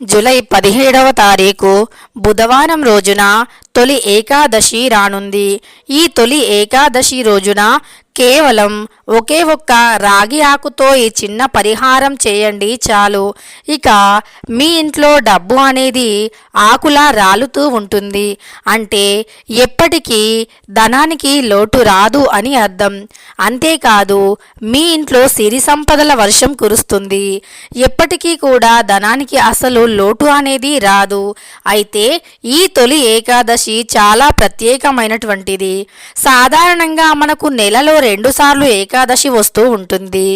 July పదిహేడవ తారీఖు బుధవారం రోజున తొలి ఏకాదశి రానుంది. ఈ తొలి ఏకాదశి రోజున కేవలం ఒకే ఒక్క రాగి ఆకుతో ఈ చిన్న పరిహారం చేయండి చాలు. ఇక మీ ఇంట్లో డబ్బు అనేది ఆకులా రాలుతూ ఉంటుంది. అంటే ఎప్పటికీ ధనానికి లోటు రాదు అని అర్థం. అంతేకాదు మీ ఇంట్లో సిరి సంపదల వర్షం కురుస్తుంది. ఎప్పటికీ కూడా ధనానికి అసలు లోటు అనేది రాదు. అయితే ఈ తొలి ఏకాదశి చాలా ప్రత్యేకమైనటువంటిది. సాధారణంగా మనకు నెలలో రెండుసార్లు ఏకాదశి వస్తూ ఉంటుంది.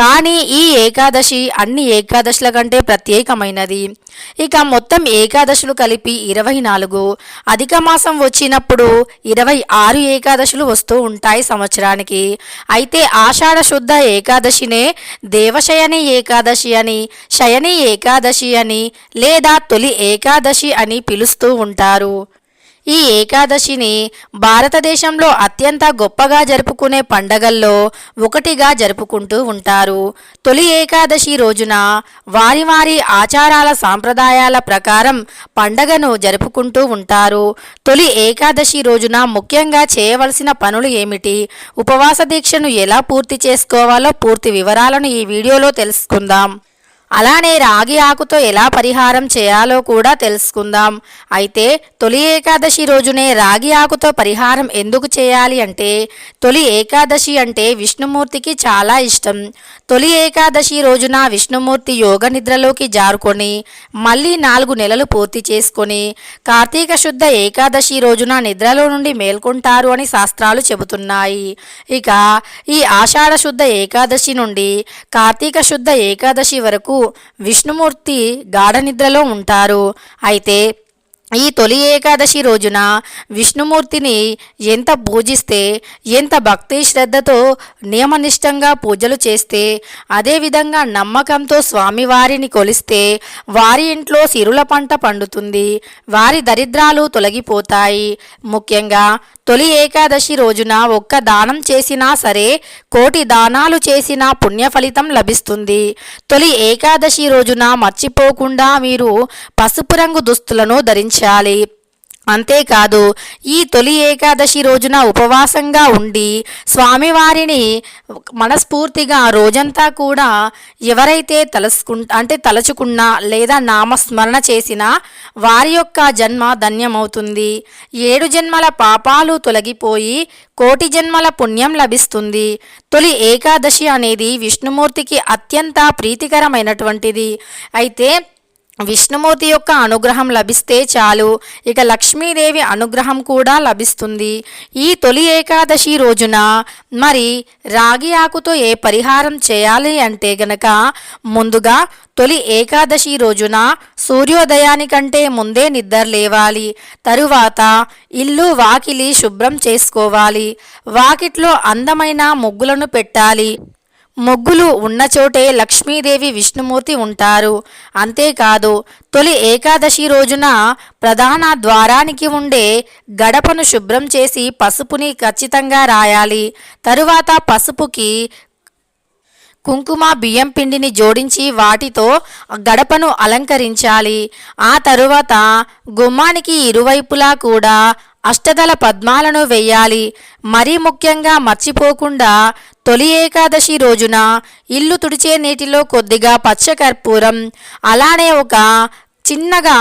కానీ ఈ ఏకాదశి అన్ని ఏకాదశుల కంటే ప్రత్యేకమైనది. ఇక మొత్తం ఏకాదశులు కలిపి ఇరవై నాలుగు అధిక మాసం వచ్చినప్పుడు ఇరవై ఆరు ఏకాదశులు వస్తూ ఉంటాయి సంవత్సరానికి. అయితే ఆషాఢ శుద్ధ ఏకాదశినే దేవశయని ఏకాదశి అని శయని ఏకాదశి అని లేదా తొలి ఏకాదశి అని పిలుస్తూ ఉంటారు. ఈ ఏకాదశిని భారతదేశంలో అత్యంత గొప్పగా జరుపుకునే పండగల్లో ఒకటిగా జరుపుకుంటూ ఉంటారు. తొలి ఏకాదశి రోజున వారి వారి ఆచారాల సాంప్రదాయాల ప్రకారం పండగను జరుపుకుంటూ ఉంటారు. తొలి ఏకాదశి రోజున ముఖ్యంగా చేయవలసిన పనులు ఏమిటి? ఉపవాస దీక్షను ఎలా పూర్తి చేసుకోవాలో పూర్తి వివరాలను ఈ వీడియోలో తెలుసుకుందాం. అలానే రాగి ఆకుతో ఎలా పరిహారం చేయాలో కూడా తెలుసుకుందాం. అయితే తొలి ఏకాదశి రోజునే రాగి ఆకుతో పరిహారం ఎందుకు చేయాలి అంటే తొలి ఏకాదశి అంటే విష్ణుమూర్తికి చాలా ఇష్టం. తొలి ఏకాదశి రోజున విష్ణుమూర్తి యోగ నిద్రలోకి జారుకొని మళ్ళీ నాలుగు నెలలు పూర్తి చేసుకొని కార్తీక శుద్ధ ఏకాదశి రోజున నిద్రలో నుండి మేల్కొంటారు అని శాస్త్రాలు చెబుతున్నాయి. ఇక ఈ ఆషాఢ శుద్ధ ఏకాదశి నుండి కార్తీక శుద్ధ ఏకాదశి వరకు విష్ణుమూర్తి గాఢ నిద్రలో ఉంటారు. అయితే ఈ తొలి ఏకాదశి రోజున విష్ణుమూర్తిని ఎంత పూజిస్తే ఎంత భక్తి శ్రద్ధతో నియమనిష్టంగా పూజలు చేస్తే అదేవిధంగా నమ్మకంతో స్వామివారిని కొలిస్తే వారి ఇంట్లో సిరుల పంట పండుతుంది వారి దరిద్రాలు తొలగిపోతాయి. ముఖ్యంగా తొలి ఏకాదశి రోజున ఒక్క దానం చేసినా సరే కోటి దానాలు చేసిన పుణ్య ఫలితం లభిస్తుంది. తొలి ఏకాదశి రోజున మర్చిపోకుండా మీరు పసుపు రంగు దుస్తులను ధరించాలి అంతేకాదు ఈ తొలి ఏకాదశి రోజున ఉపవాసంగా ఉండి స్వామివారిని మనస్ఫూర్తిగా రోజంతా కూడా ఎవరైతే తలుసుకు అంటే తలుచుకున్నా లేదా నామస్మరణ చేసినా వారి యొక్క జన్మ ధన్యమవుతుంది. ఏడు జన్మల పాపాలు తొలగిపోయి కోటి జన్మల పుణ్యం లభిస్తుంది. తొలి ఏకాదశి అనేది విష్ణుమూర్తికి అత్యంత ప్రీతికరమైనటువంటిది. అయితే విష్ణుమూర్తి యొక్క అనుగ్రహం లభిస్తే చాలు. ఇక లక్ష్మీదేవి అనుగ్రహం కూడా లభిస్తుంది. ఈ తొలి ఏకాదశి రోజున మరి రాగి ఆకుతో ఏ పరిహారం చేయాలి అంటే గనక ముందుగా తొలి ఏకాదశి రోజున సూర్యోదయానికంటే ముందే నిద్ర లేవాలి. తరువాత ఇల్లు వాకిలి శుభ్రం చేసుకోవాలి. వాకిట్లో అందమైన ముగ్గులను పెట్టాలి. మొగ్గులు ఉన్న చోటే లక్ష్మీదేవి విష్ణుమూర్తి ఉంటారు. అంతేకాదు తొలి ఏకాదశి రోజున ప్రధాన ద్వారానికి ఉండే గడపను శుభ్రం చేసి పసుపుని ఖచ్చితంగా రాయాలి. తరువాత పసుపుకి కుంకుమ బియ్యం పిండిని జోడించి వాటితో గడపను అలంకరించాలి. ఆ తరువాత గుమ్మానికి ఇరువైపులా కూడా అష్టదల పద్మాలను వెయ్యాలి మరీ ముఖ్యంగా మర్చిపోకుండా తొలి ఏకాదశి రోజున ఇల్లు తుడిచే నీటిలో కొద్దిగా పచ్చకర్పూరం అలానే ఒక చిన్నగా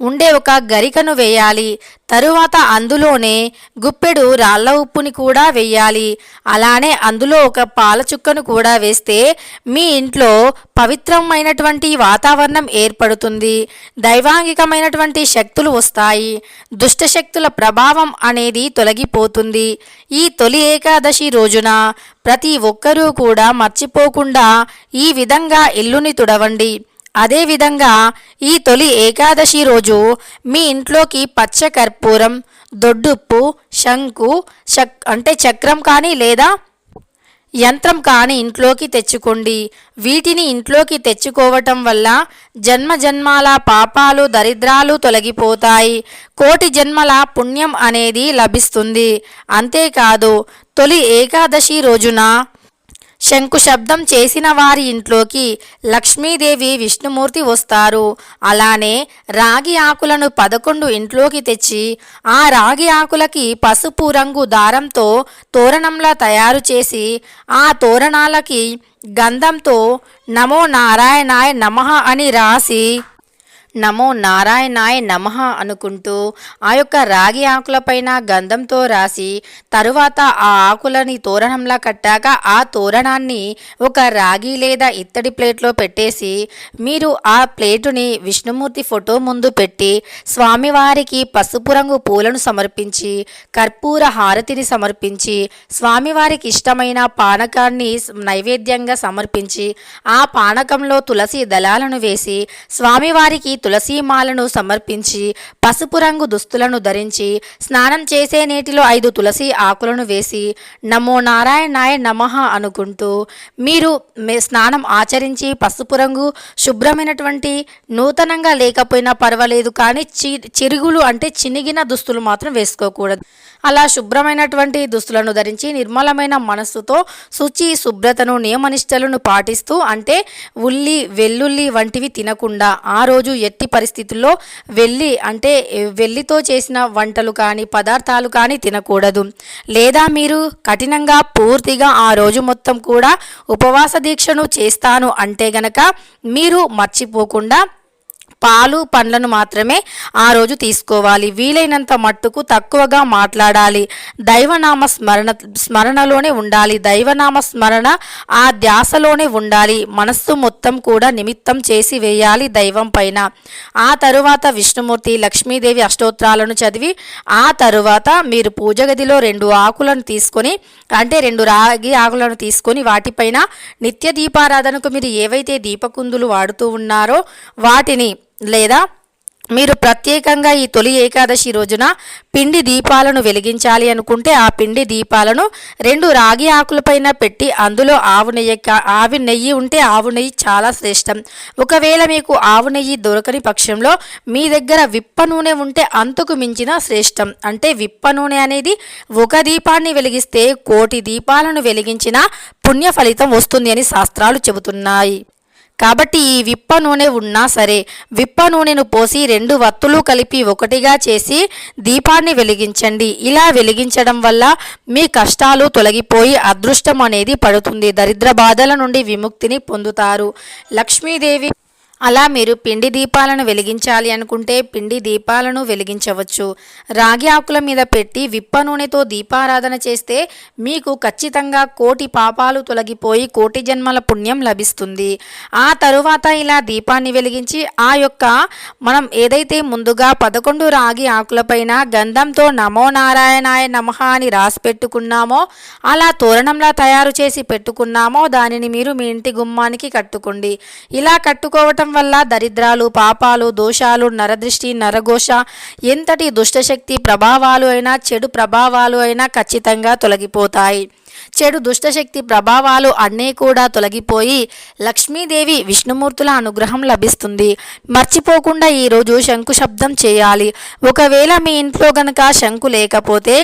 ఉండే ఒక గరికను వేయాలి. తరువాత అందులోనే గుప్పెడు రాళ్ళ ఉప్పుని కూడా వేయాలి. అలానే అందులో ఒక పాల చుక్కను కూడా వేస్తే మీ ఇంట్లో పవిత్రమైనటువంటి వాతావరణం ఏర్పడుతుంది. దైవాంగికమైనటువంటి శక్తులు వస్తాయి. దుష్ట శక్తుల ప్రభావం అనేది తొలగిపోతుంది. ఈ తొలి ఏకాదశి రోజున ప్రతి ఒక్కరూ కూడా మర్చిపోకుండా ఈ విధంగా ఇల్లుని తుడవండి. అదేవిధంగా ఈ తొలి ఏకాదశి రోజు మీ ఇంట్లోకి పచ్చ కర్పూరం దొడ్డుప్పు శంకు చక్ అంటే చక్రం కానీ లేదా యంత్రం కాని ఇంట్లోకి తెచ్చుకోండి. వీటిని ఇంట్లోకి తెచ్చుకోవటం వల్ల జన్మ జన్మాల పాపాలు దరిద్రాలు తొలగిపోతాయి. కోటి జన్మల పుణ్యం అనేది లభిస్తుంది. అంతేకాదు తొలి ఏకాదశి రోజున శంకుశబ్దం చేసిన వారి ఇంట్లోకి లక్ష్మీదేవి విష్ణుమూర్తి వస్తారు. అలానే రాగి ఆకులను పదకొండు ఇంట్లోకి తెచ్చి ఆ రాగి ఆకులకి పసుపు రంగు దారంతో తోరణంలా తయారు చేసి ఆ తోరణాలకి గంధంతో నమో నారాయణాయ నమః అని రాసి నమో నారాయణాయ నమః అనుకుంటూ ఆ యొక్క రాగి ఆకులపైన గంధంతో రాసి తరువాత ఆ ఆకులని తోరణంలా కట్టాక ఆ తోరణాన్ని ఒక రాగి లేదా ఇత్తడి ప్లేట్లో పెట్టేసి మీరు ఆ ప్లేటుని విష్ణుమూర్తి ఫోటో ముందు పెట్టి స్వామివారికి పసుపు రంగు పూలను సమర్పించి కర్పూర హారతిని సమర్పించి స్వామివారికి ఇష్టమైన పానకాన్ని నైవేద్యంగా సమర్పించి ఆ పానకంలో తులసి దళాలను వేసి స్వామివారికి తులసీమాలను సమర్పించి పసుపు రంగు దుస్తులను ధరించి స్నానం చేసే నీటిలో ఐదు తులసి ఆకులను వేసి నమో నారాయణాయ నమః అనుకుంటూ మీరు స్నానం ఆచరించి పసుపు రంగు శుభ్రమైనటువంటి నూతనంగా లేకపోయినా పర్వాలేదు కానీ చి చిరుగులు అంటే చినిగిన దుస్తులు మాత్రం వేసుకోకూడదు. అలా శుభ్రమైనటువంటి దుస్తులను ధరించి నిర్మలమైన మనస్సుతో శుచి శుభ్రతను నియమనిష్టలను పాటిస్తూ అంటే ఉల్లి వెల్లుల్లి వంటివి తినకుండా ఆ రోజు ఎట్టి పరిస్థితుల్లో వెళ్ళి అంటే వెల్లితో చేసిన వంటలు కానీ పదార్థాలు కానీ తినకూడదు. లేదా మీరు కఠినంగా పూర్తిగా ఆ రోజు మొత్తం కూడా ఉపవాస దీక్షను చేస్తాను అంటే గనక మీరు మర్చిపోకుండా పాలు పండ్లను మాత్రమే ఆ రోజు తీసుకోవాలి. వీలైనంత మట్టుకు తక్కువగా మాట్లాడాలి. దైవనామ స్మరణ స్మరణలోనే ఉండాలి. దైవనామ స్మరణ ఆ ధ్యాసలోనే ఉండాలి. మనస్సు మొత్తం కూడా నిమిత్తం చేసి వేయాలి దైవం పైన. ఆ తరువాత విష్ణుమూర్తి లక్ష్మీదేవి అష్టోత్తరాలను చదివి ఆ తరువాత మీరు పూజ గదిలో రెండు ఆకులను తీసుకొని అంటే రెండు రాగి ఆకులను తీసుకొని వాటిపైన నిత్య దీపారాధనకు మీరు ఏవైతే దీపకుందులు వాడుతూ ఉన్నారో వాటిని లేదా మీరు ప్రత్యేకంగా ఈ తొలి ఏకాదశి రోజున పిండి దీపాలను వెలిగించాలి అనుకుంటే ఆ పిండి దీపాలను రెండు రాగి ఆకులపైన పెట్టి అందులో ఆవు నెయ్యి కా- నెయ్యి ఉంటే ఆవు నెయ్యి చాలా శ్రేష్టం. ఒకవేళ మీకు ఆవు నెయ్యి దొరకని పక్షంలో మీ దగ్గర విప్ప నూనె ఉంటే అంతకు మించిన శ్రేష్టం. అంటే విప్ప నూనె అనేది ఒక దీపాన్ని వెలిగిస్తే కోటి దీపాలను వెలిగించిన పుణ్య ఫలితం వస్తుంది అని శాస్త్రాలు చెబుతున్నాయి. కాబట్టి ఈ విప్ప నూనె ఉన్నా సరే విప్ప నూనెను పోసి రెండు వత్తులు కలిపి ఒకటిగా చేసి దీపాన్ని వెలిగించండి. ఇలా వెలిగించడం వల్ల మీ కష్టాలు తొలగిపోయి అదృష్టం అనేది పడుతుంది. దరిద్ర బాధల నుండి విముక్తిని పొందుతారు. లక్ష్మీదేవి అలా మీరు పిండి దీపాలను వెలిగించాలి అనుకుంటే పిండి దీపాలను వెలిగించవచ్చు. రాగి ఆకుల మీద పెట్టి విప్ప నూనెతో దీపారాధన చేస్తే మీకు ఖచ్చితంగా కోటి పాపాలు తొలగిపోయి కోటి జన్మల పుణ్యం లభిస్తుంది. ఆ తరువాత ఇలా దీపాన్ని వెలిగించి ఆ యొక్క మనం ఏదైతే ముందుగా పదకొండు రాగి ఆకులపైన గంధంతో నమో నారాయణాయ నమః అని రాసి పెట్టుకున్నామో అలా తోరణంలా తయారు చేసి పెట్టుకున్నామో దానిని మీరు మీ ఇంటి గుమ్మానికి కట్టుకోండి. ఇలా కట్టుకోవటం వల్ల దరిద్రాలు పాపాలు దోషాలు నరదృష్టి నరఘోష ఎంతటి దుష్టశక్తి ప్రభావాలు అయినా చెడు ప్రభావాలు అయినా ఖచ్చితంగా తొలగిపోతాయి. చెడు దుష్టశక్తి ప్రభావాలు అన్నీ కూడా తొలగిపోయి లక్ష్మీదేవి విష్ణుమూర్తుల అనుగ్రహం లభిస్తుంది. మర్చిపోకుండా ఈరోజు శంకు శబ్దం చేయాలి. ఒకవేళ మీ ఇంట్లో గనక శంకు లేకపోతే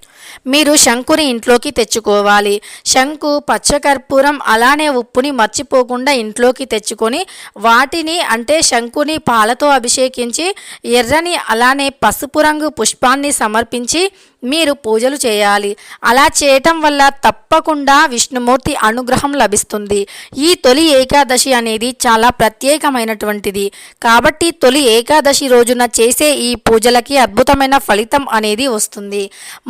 మీరు శంకుని ఇంట్లోకి తెచ్చుకోవాలి. శంకు పచ్చకర్పూరం అలానే ఉప్పుని మర్చిపోకుండా ఇంట్లోకి తెచ్చుకొని వాటిని అంటే శంకుని పాలతో అభిషేకించి ఎర్రని అలానే పసుపు రంగు పుష్పాన్ని సమర్పించి మీరు పూజలు చేయాలి. అలా చేయటం వల్ల తప్పకుండా విష్ణుమూర్తి అనుగ్రహం లభిస్తుంది. ఈ తొలి ఏకాదశి అనేది చాలా ప్రత్యేకమైనటువంటిది. కాబట్టి తొలి ఏకాదశి రోజున చేసే ఈ పూజలకి అద్భుతమైన ఫలితం అనేది వస్తుంది.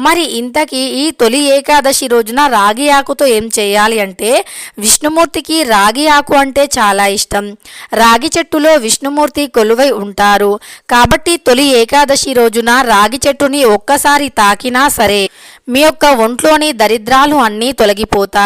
మరి ఇంత ఇంతకీ ఈ తొలి ఏకాదశి రోజున రాగి ఆకుతో ఏం చేయాలి అంటే విష్ణుమూర్తికి రాగి ఆకు అంటే చాలా ఇష్టం. రాగి చెట్టులో విష్ణుమూర్తి కొలువై ఉంటారు. కాబట్టి తొలి ఏకాదశి రోజున రాగి చెట్టుని ఒక్కసారి తాకినా సరే మీ యొక్క ఒంట్లోని దరిద్రాలు అన్నీ తొలగిపోతాయి.